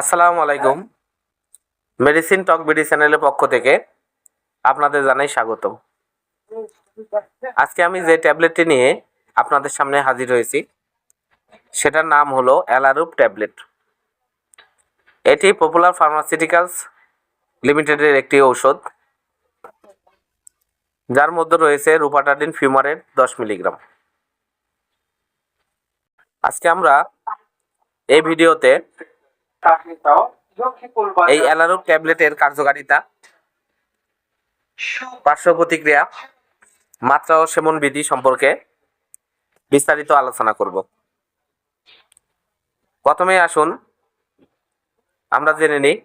আসসালামু আলাইকুম। মেডিসিন টক বিডি চ্যানেলের পক্ষ থেকে আপনাদের জানাই স্বাগত আজকে আমি যে ট্যাবলেটটি নিয়ে আপনাদের সামনে হাজির হয়েছি, সেটার নাম হলো অ্যালারুপ ট্যাবলেট। এটি পপুলার ফার্মাসিউটিক্যালস লিমিটেডের একটি ঔষধ, যার মধ্যে রয়েছে রুপাটাডিন ফিউমারের দশ মিলিগ্রাম। আজকে আমরা এই ভিডিওতে এই অ্যালারুপ ট্যাবলেটের কার্যকারিতা পার্শ্ব প্রতিক্রিয়া মাত্রা ও সেবন বিধি সম্পর্কে বিস্তারিত আলোচনা করব। প্রথমে আসুন আমরা জেনে নিই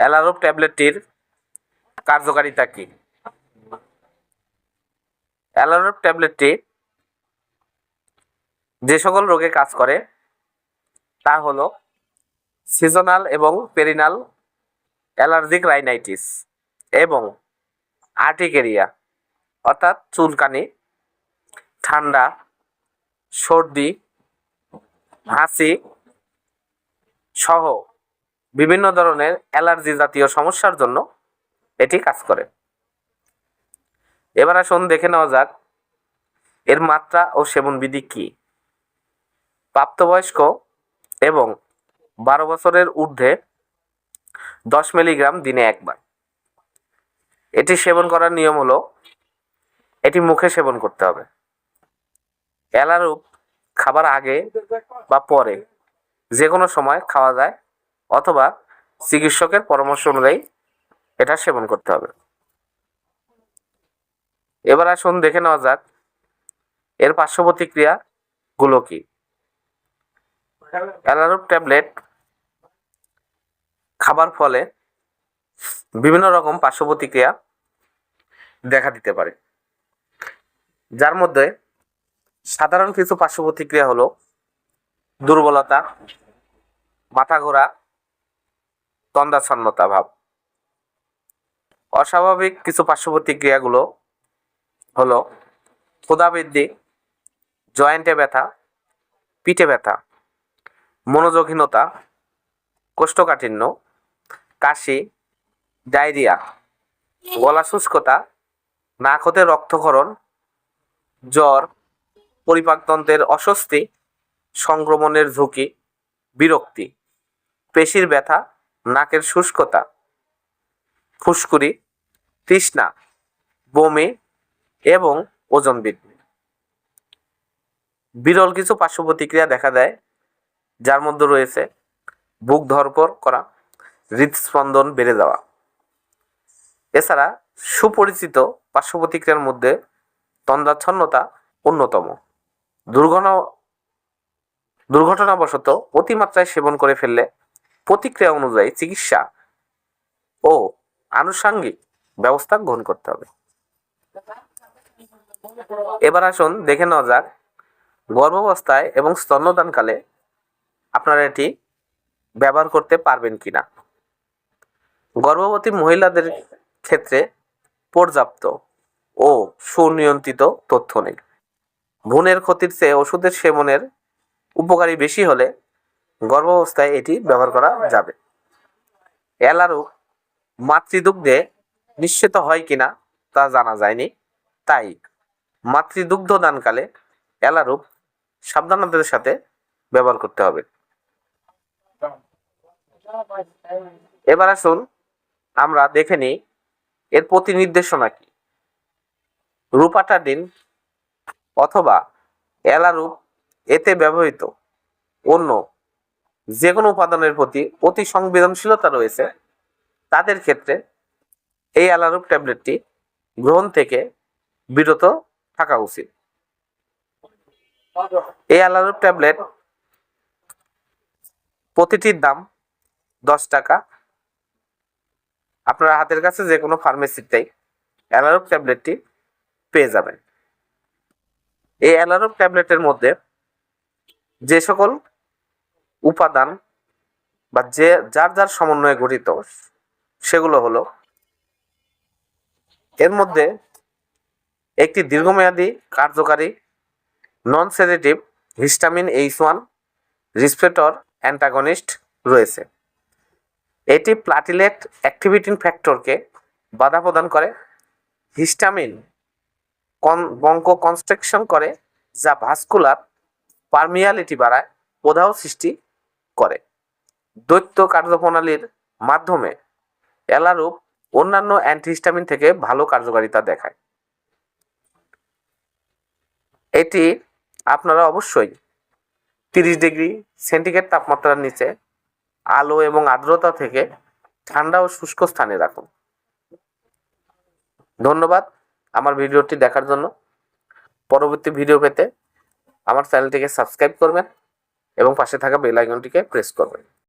অ্যালারুপ ট্যাবলেটটির কার্যকারিতা কি। অ্যালারুপ ট্যাবলেটটি যে সকল রোগে কাজ করে তা হলো সিজনাল এবং পেরিনাল অ্যালার্জিক রাইনাইটিস এবং আর্টিকেরিয়া অর্থাৎ চুলকানি, ঠান্ডা, সর্দি, হাসি সহ বিভিন্ন ধরনের অ্যালার্জি জাতীয় সমস্যার জন্য এটি কাজ করে। এবার আসুন দেখে নেওয়া যাক এর মাত্রা ও সেবন বিধি কী। প্রাপ্তবয়স্ক এবং বারো বছরের ঊর্ধ্বে দশ মিলিগ্রাম দিনে একবার। এটি সেবন করার নিয়ম হলো, এটি মুখে সেবন করতে হবে। অ্যালারুপ খাবার আগে বা পরে যে কোনো সময় খাওয়া যায় অথবা চিকিৎসকের পরামর্শ অনুযায়ী এটা সেবন করতে হবে। এবার আসুন দেখে নেওয়া যাক, এর পার্শ্ব প্রতিক্রিয়াগুলো কি? অ্যালারুপ ট্যাবলেট খাবার ফলে বিভিন্ন রকম পার্শ্ব প্রতিক্রিয়া দেখা দিতে পারে। যার মধ্যে সাধারণ কিছু পার্শ্ব প্রতিক্রিয়া হলো দুর্বলতা মাথা ঘোরা তন্দাচ্ছন্নতা ভাব। অস্বাভাবিক কিছু পার্শ্ব প্রতিক্রিয়াগুলো হলো ক্ষুধাবৃদ্ধি জয়েন্টে ব্যথা, পিঠে ব্যথা, মনোযোগহীনতা, কোষ্ঠকাঠিন্য কাশি, ডায়রিয়া, গলা শুষ্কতা নাক হতে রক্তক্ষরণ, জ্বর, পরিপাকতন্ত্রের অস্বস্তি, সংক্রমণের ঝুঁকি, বিরক্তি, পেশির ব্যথা, নাকের শুষ্কতা, ফুসকুড়ি, তৃষ্ণা, বমি এবং ওজন বৃদ্ধি। বিরল কিছু পার্শ্ব প্রতিক্রিয়া দেখা দেয়, যার মধ্যে রয়েছে বুক ধরপর করা হৃদস্পন্দন বেড়ে যাওয়া। এছাড়া সুপরিচিত পার্শ্ব প্রতিক্রিয়ার মধ্যে তন্দ্রাচ্ছন্নতা অন্যতম। দুর্ঘটনা, দুর্ঘটনাবশত অতিমাত্রায় সেবন করে ফেললে প্রতিক্রিয়া অনুযায়ী চিকিৎসা ও আনুষাঙ্গিক ব্যবস্থা গ্রহণ করতে হবে। এবার আসুন দেখে নেওয়া যাক গর্ভাবস্থায় এবং স্তন্যদানকালে আপনারা এটি ব্যবহার করতে পারবেন কি না গর্ভবতী মহিলাদের ক্ষেত্রে পর্যাপ্ত ও সুনিয়ন্ত্রিত তথ্য নেই। ভ্রূণের ক্ষতির চেয়ে ওষুধের সেবনের উপকারী বেশি হলে গর্ভাবস্থায় এটি ব্যবহার করা যাবে। অ্যালারু মাতৃদুগ্ধে নিশ্চিত হয় কিনা তা জানা যায়নি। তাই মাতৃদুগ্ধ দানকালে অ্যালারুপ সাবধানতার সাথে ব্যবহার করতে হবে। এবার আসুন আমরা দেখে নিই, এর প্রতি নির্দেশনা কি রূপাটাডিন অথবা অ্যালারুপ এতে ব্যবহৃত। অন্য যে কোনো উপাদানের প্রতি অতি সংবেদনশীলতা রয়েছে। তাদের ক্ষেত্রে এই অ্যালারুপ ট্যাবলেটটি গ্রহণ থেকে বিরত থাকা উচিত। এই অ্যালারুপ ট্যাবলেট প্রতিটির দাম দশ টাকা। আপনার হাতের কাছে যে কোনো ফার্মেসিতেই অ্যালারুপ ট্যাবলেটটি পেয়ে যাবেন। এই অ্যালারুপ ট্যাবলেটের মধ্যে যে সকল উপাদান বা যে যার যার সমন্বয়ে গঠিত সেগুলো হলো এর মধ্যে একটি দীর্ঘমেয়াদী কার্যকারী non sedative histamine H one receptor antagonist রয়েছে। এটি প্লাটিলেট অ্যাক্টিভিটিন ফ্যাক্টরকে বাধা প্রদান করে। হিস্টামিন কন বঙ্ক কনস্ট্রাকশন করে, যা ভাস্কুলার পারমিয়ালিটি বাড়ায়, প্রদাহ সৃষ্টি করে। দৈত্য কার্যপ্রণালীর মাধ্যমে এলারুপ অন্যান্য অ্যান্টিহিস্টামিন থেকে ভালো কার্যকারিতা দেখায়। এটি আপনারা অবশ্যই তিরিশ ডিগ্রি সেন্টিগ্রেড তাপমাত্রার নিচে আলো এবং আর্দ্রতা থেকে ঠান্ডা ও শুষ্ক স্থানে রাখুন। ধন্যবাদ আমার ভিডিওটি দেখার জন্য। পরবর্তী ভিডিও পেতে আমার চ্যানেলটিকে সাবস্ক্রাইব করবেন এবং পাশে থাকা বেল আইকনটিকে প্রেস করবেন।